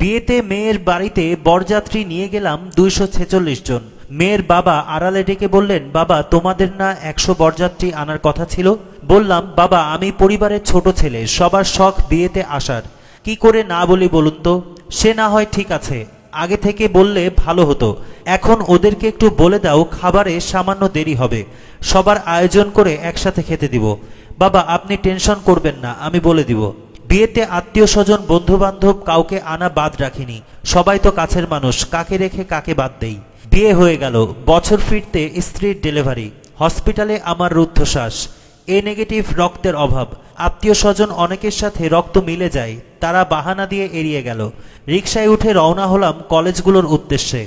বিয়েতে মেয়ের বাড়িতে বরযাত্রী নিয়ে গেলাম দুইশো ছেচল্লিশ জন। মেয়ের বাবা আড়ালে ডেকে বললেন, বাবা, তোমাদের না একশো বরযাত্রী আনার কথা ছিল? বললাম, বাবা, আমি পরিবারের ছোট ছেলে, সবার শখ বিয়েতে আসার। কি করে না বলি বলুন তো? সে না হয় ঠিক আছে। আগে থেকে বললে ভালো হতো। এখন ওদেরকে একটু বলে দাও, খাবারে সামান্য দেরি হবে। সবার আয়োজন করে একসাথে খেতে দিব। বাবা, আপনি টেনশন করবেন না, আমি বলে দিব। বিয়েতে আত্মীয় স্বজন বন্ধু বান্ধব কাউকে আনা বাদ রাখিনি। সবাই তো কাছের মানুষ, কাকে রেখে কাকে বাদ দেই? বিয়ে হয়ে গেল, বছর ফিরতে স্ত্রীর ডেলিভারি। হসপিটালে আমার রুদ্ধশ্বাস। এ নেগেটিভ রক্তের অভাব। আত্মীয় স্বজন অনেকের সাথে রক্ত মিলে যায়, তারা বাহানা দিয়ে এড়িয়ে গেল। রিকশায় উঠে রওনা হলাম কলেজগুলোর উদ্দেশ্যে।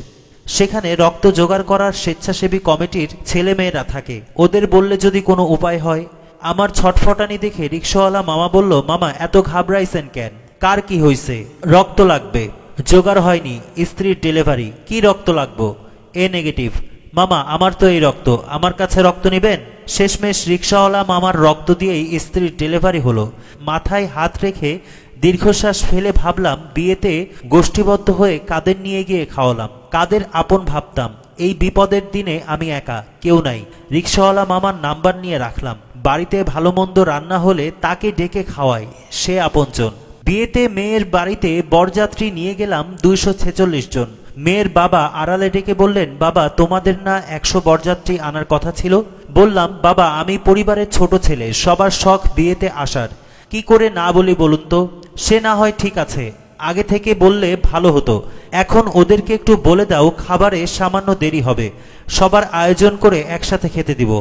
সেখানে রক্ত জোগাড় করার স্বেচ্ছাসেবী কমিটির ছেলেমেয়েরা থাকে। ওদের বললে যদি কোনো উপায় হয় আমার ছটফটানি দেখে রিক্সাওয়ালা মামা বলল, মামা, এত ঘাবড়াইছেন কেন? কার কি হইছে? রক্ত লাগবে। জোগাড় হয়নি, স্ত্রীর ডেলিভারি। কি রক্ত লাগবো? A negative. মামা, আমার তো এই রক্ত। আমার কাছে রক্ত নেবেন? শেষমেশ রিক্সাওয়ালা মামার রক্ত দিয়েই স্ত্রীর ডেলিভারি হলো। মাথায় হাত রেখে দীর্ঘশ্বাস ফেলে ভাবলাম, বিয়েতে গোষ্ঠীবদ্ধ হয়ে কাদের নিয়ে গিয়ে খাওয়ালাম? কাদের আপন ভাবতাম? এই বিপদের দিনে আমি একা, কেউ নাই। রিক্সাওয়ালা মামার নাম্বার নিয়ে রাখলাম। বাড়িতে ভালো মন্দ রান্না হলে তাকে ডেকে খাওয়াই, সে আপনজন। বিয়েতে মেয়ের বাড়িতে বরযাত্রী নিয়ে গেলাম দুইশো ছেচল্লিশ জন। মেয়ের বাবা আড়ালে ডেকে বললেন, বাবা, তোমাদের না একশো বরযাত্রী আনার কথা ছিল? বললাম, বাবা, আমি পরিবারের ছোট ছেলে, সবার শখ বিয়েতে আসার। কি করে না বলি বলুন তো? সে না হয় ঠিক আছে। আগে থেকে বললে ভালো হতো। এখন ওদেরকে একটু বলে দাও, খাবারে সামান্য দেরি হবে। সবার আয়োজন করে একসাথে খেতে দিব।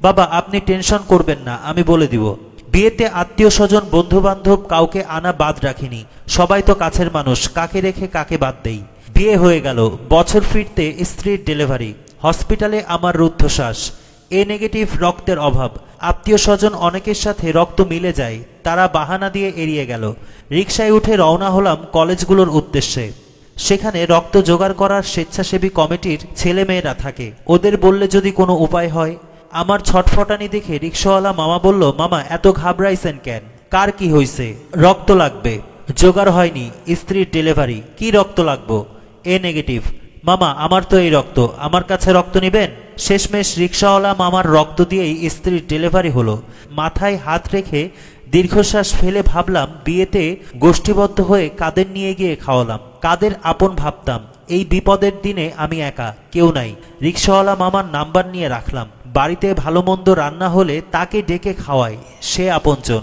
বাবা, আপনি টেনশন করবেন না, আমি বলে দিব। বিয়েতে আত্মীয় স্বজন বন্ধু বান্ধব কাউকে আনা বাদ রাখিনি। সবাই তো কাছের মানুষ, কাকে রেখে কাকে বাদ দেই? বিয়ে হয়ে গেল, বছর ফিরতে স্ত্রীর ডেলিভারি। হসপিটালে আমার রুদ্ধশ্বাস। এ নেগেটিভ রক্তের অভাব। আত্মীয় স্বজন অনেকের সাথে রক্ত মিলে যায়, তারা বাহানা দিয়ে এড়িয়ে গেল। রিকশায় উঠে রওনা হলাম কলেজগুলোর উদ্দেশ্যে। সেখানে রক্ত জোগাড় করার স্বেচ্ছাসেবী কমিটির ছেলেমেয়েরা থাকে। ওদের বললে যদি কোনো উপায় হয় আমার ছটফটানি দেখে রিক্সাওয়ালা মামা বলল, মামা, এত ঘাবড়াইছেন কেন? কার কি হইছে? রক্ত লাগবে। জোগাড় হয়নি, স্ত্রীর ডেলিভারি। কি রক্ত লাগবো? A negative. মামা, আমার তো এই রক্ত। আমার কাছে রক্ত নেবেন? শেষমেশ রিক্সাওয়ালা মামার রক্ত দিয়েই স্ত্রীর ডেলিভারি হলো। মাথায় হাত রেখে দীর্ঘশ্বাস ফেলে ভাবলাম, বিয়েতে গোষ্ঠীবদ্ধ হয়ে কাদের নিয়ে গিয়ে খাওয়ালাম? কাদের আপন ভাবতাম? এই বিপদের দিনে আমি একা, কেউ নাই। রিক্সাওয়ালা মামার নাম্বার নিয়ে রাখলাম। বাড়িতে ভালো মন্দ রান্না হলে তাকে ডেকে খাওয়াই সে আপনজন।